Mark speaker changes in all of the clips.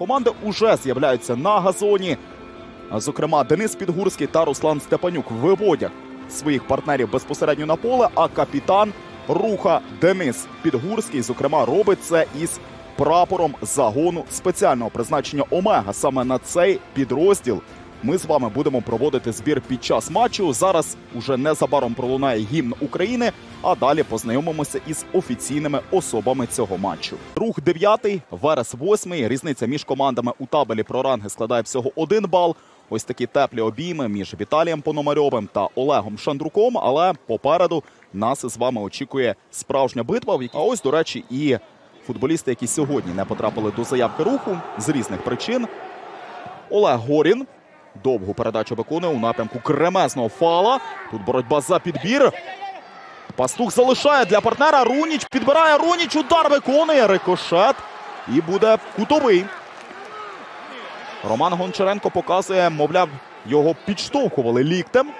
Speaker 1: команди уже з'являються на газоні. Зокрема, Денис Підгурський та Руслан Степанюк виводять своїх партнерів безпосередньо на поле. А капітан руха Денис Підгурський, зокрема, робить це із прапором загону спеціального призначення Омега. Саме на цей підрозділ ми з вами будемо проводити збір під час матчу. Зараз уже незабаром пролунає гімн України. А далі познайомимося із офіційними особами цього матчу. Рух 9, Верес 8. Різниця між командами у табелі про ранги складає всього один бал. Ось такі теплі обійми між Віталієм Пономарьовим та Олегом Шандруком. Але попереду нас з вами очікує справжня битва. А ось, до речі, і футболісти, які сьогодні не потрапили до заявки руху з різних причин. Олег Горін довгу передачу виконує у напрямку кремезного фала. Тут боротьба за підбір. Пастух залишає для партнера. Руніч підбирає Руніч. Удар виконує рикошет. І буде кутовий. Роман Гончаренко показує, мовляв, його підштовхували ліктем.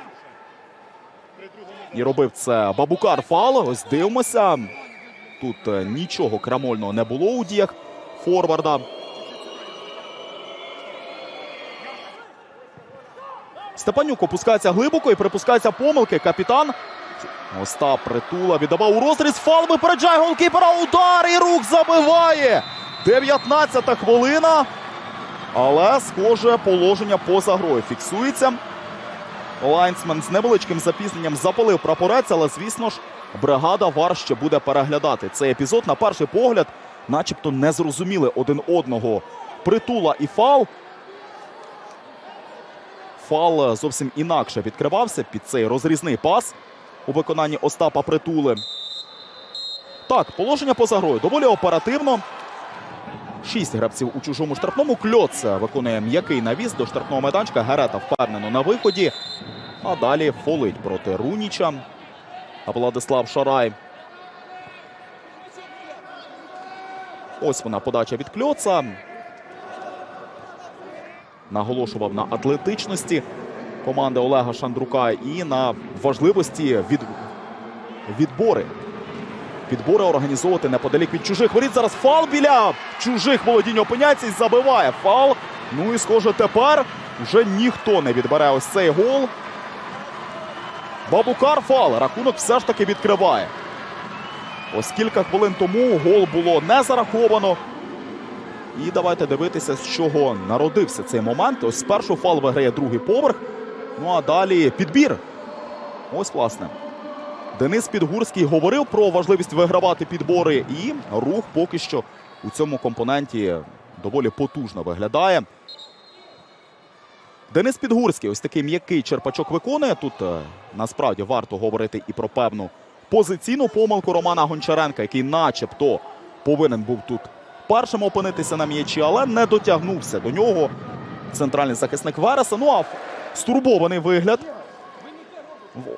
Speaker 1: І робив це Бабукар Фал. Ось дивимося. Тут е, нічого крамольного не було у діях Форварда. Степанюк опускається глибоко і припускається помилки. Капітан Остап Притула віддавав у розріз. Фал випереджає голкіпера. Удар і рух забиває. 19-та хвилина. Але, схоже, положення поза грою фіксується. Лайнсмен з невеличким запізненням запалив прапорець, але, звісно ж, бригада ВАР ще буде переглядати цей епізод. На перший погляд, начебто, не зрозуміли один одного. Притула і фал. Фал зовсім інакше відкривався під цей розрізний пас у виконанні Остапа Притули. Так, положення поза грою доволі оперативно. Шість гравців у чужому штрафному. Кльоц виконує м'який навіс до штрафного майданчика. Гарета впевнено на виході. А далі фолить проти Руніча. А Владислав Шарай. Ось вона подача від Кльоца. Наголошував на атлетичності команди Олега Шандрука і на важливості від... відбори. Підбори організовувати неподалік від чужих воріт. Зараз фал біля чужих володінь опиняється і забиває фал. Ну і схоже, тепер вже ніхто не відбере ось цей гол. Бабукар фал. Рахунок все ж таки відкриває. Ось кілька хвилин тому гол було не зараховано. І давайте дивитися, з чого народився цей момент. Ось спершу фал виграє другий поверх. Ну а далі підбір. Ось, власне. Денис Підгурський говорив про важливість вигравати підбори, і рух поки що у цьому компоненті доволі потужно виглядає. Денис Підгурський ось такий м'який черпачок виконує. Тут е, насправді варто говорити і про певну позиційну помилку Романа Гончаренка, який начебто повинен був тут першим опинитися на м'ячі, але не дотягнувся до нього. Центральний захисник Вереса. Ну а стурбований вигляд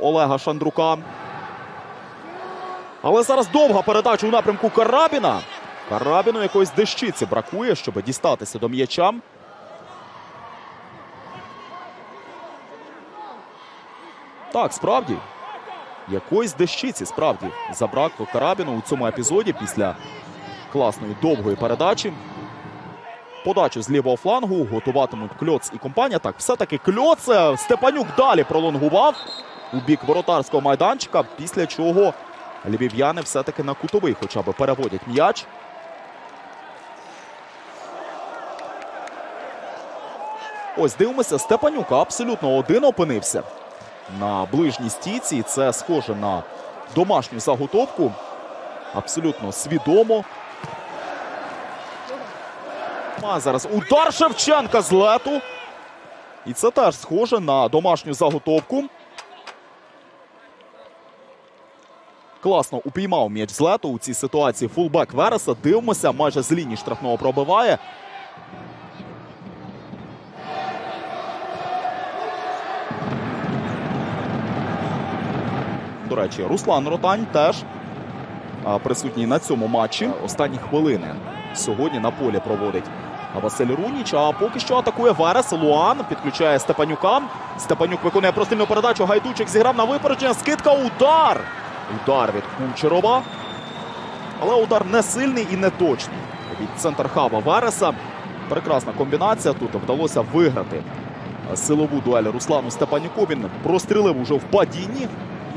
Speaker 1: Олега Шандрука. Але зараз довга передача у напрямку Карабіна. Карабіну якоїсь дещиці бракує, щоб дістатися до м'яча. Так, справді. Якоїсь дещиці справді забракло Карабіну у цьому епізоді після класної довгої передачі. Подачу з лівого флангу готуватимуть Кльоц і компанія. Так, все-таки Кльоц е, Степанюк далі пролонгував у бік воротарського майданчика, після чого львів'яни все-таки на кутовий хоча б переводять м'яч. Ось дивимося, Степанюк абсолютно один опинився на ближній стійці. Це схоже на домашню заготовку. Абсолютно свідомо. А зараз удар Шевченка з лету. І це теж схоже на домашню заготовку. Класно упіймав м'яч з лету у цій ситуації фулбек Вереса. Дивимося, майже з лінії штрафного пробиває. До речі, Руслан Ротань теж присутній на цьому матчі. Останні хвилини сьогодні на полі проводить Василь Руніч. А поки що атакує Верес. Луан підключає Степанюка. Степанюк виконує простильну передачу. Гайдучик зіграв на випередження. Скидка. Удар. Удар від Кучерова. Але удар не сильний і не точний. Від центр хаба Вереса. Прекрасна комбінація. Тут вдалося виграти силову дуель Руслану Степанюку. Він прострілив уже в падінні.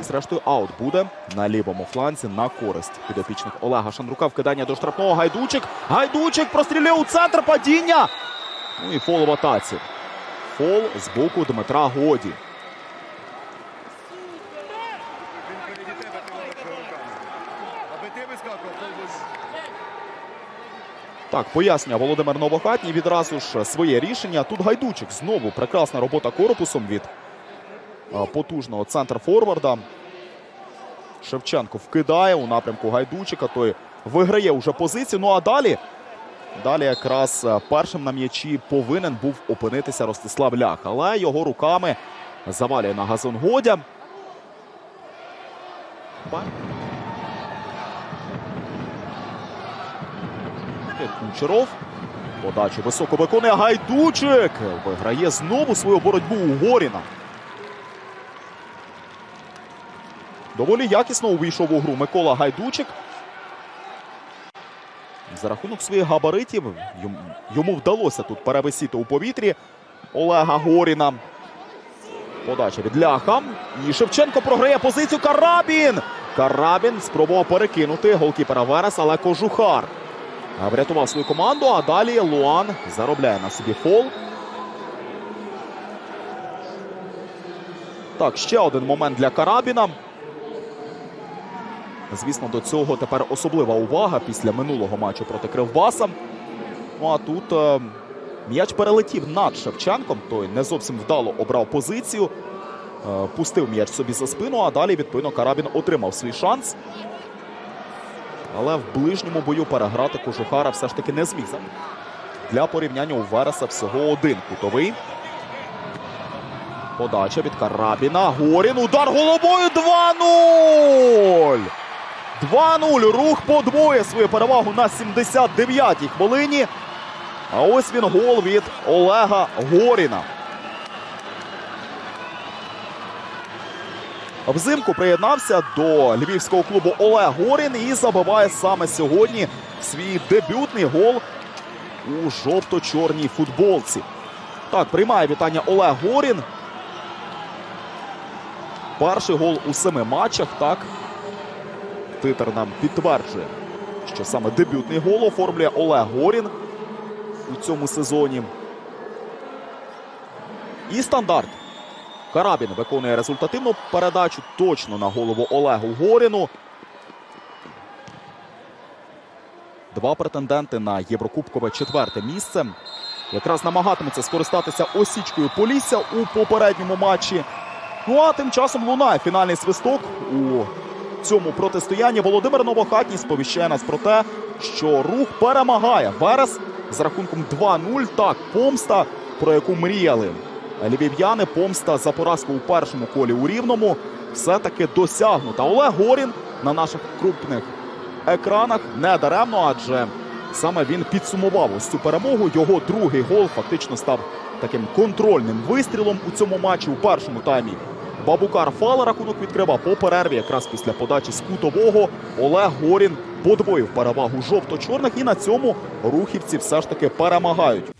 Speaker 1: Зрештою, аут буде на лівому фланзі на користь підопічних Олега Шандрука. Вкидання до штрафного. Гайдучик. Гайдучик прострілює у центр падіння. Ну і фол в атаці. Фол з боку Дмитра Годі. Так, пояснює Володимир Новохатній відразу ж своє рішення. Тут Гайдучик знову прекрасна робота корпусом від потужного центр форварда. Шевченко вкидає у напрямку Гайдучика. Той виграє вже позицію. Ну а далі. Далі якраз першим на м'ячі повинен був опинитися Ростислав Лях. Але його руками завалює на газон Годя. Кучеров. Подачу високо виконує Гайдучик. Виграє знову свою боротьбу у Горіна. Доволі якісно увійшов у гру Микола Гайдучик. За рахунок своїх габаритів йому, вдалося тут перевисіти у повітрі Олега Горіна. Подача від Ляха. І Шевченко програє позицію. Карабін! Карабін спробував перекинути голкіпера Верес, але Кожухар. Врятував свою команду, а далі Луан заробляє на собі фол. Так, ще один момент для Карабіна. Звісно, до цього тепер особлива увага після минулого матчу проти Кривбаса. Ну а тут е, м'яч перелетів над Шевченком. Той не зовсім вдало обрав позицію. Е, пустив м'яч собі за спину, а далі, відповідно, Карабін отримав свій шанс. Але в ближньому бою переграти Кожухара все ж таки не зміг. Для порівняння у Вереса всього один кутовий. Подача від Карабіна. Горін. Удар головою 2-0. 2-0. Рух подвоє свою перевагу на 79-й хвилині. А ось він гол від Олега Горіна. Взимку приєднався до львівського клубу Олег Горін і забиває саме сьогодні свій дебютний гол у жовто-чорній футболці. Так, приймає вітання Олег Горін. Перший гол у семи матчах. Так, титр нам підтверджує, що саме дебютний гол оформлює Олег Горін у цьому сезоні. І стандарт. Карабін виконує результативну передачу точно на голову Олегу Горіну. Два претенденти на Єврокубкове четверте місце. Якраз намагатиметься скористатися осічкою Полісся у попередньому матчі. Ну а тим часом лунає фінальний свисток у цьому протистоянні. Володимир Новохатній сповіщає нас про те, що рух перемагає Верес з рахунком 2-0. Так, помста, про яку мріяли львів'яни. Помста за поразку у першому колі у Рівному все-таки досягнута. Олег Горін на наших крупних екранах не даремно, адже саме він підсумував ось цю перемогу. Його другий гол фактично став таким контрольним вистрілом у цьому матчі у першому таймі. Бабукар Фала рахунок відкрива по перерві. Якраз після подачі з кутового Олег Горін подвоїв перевагу жовто-чорних. І на цьому рухівці все ж таки перемагають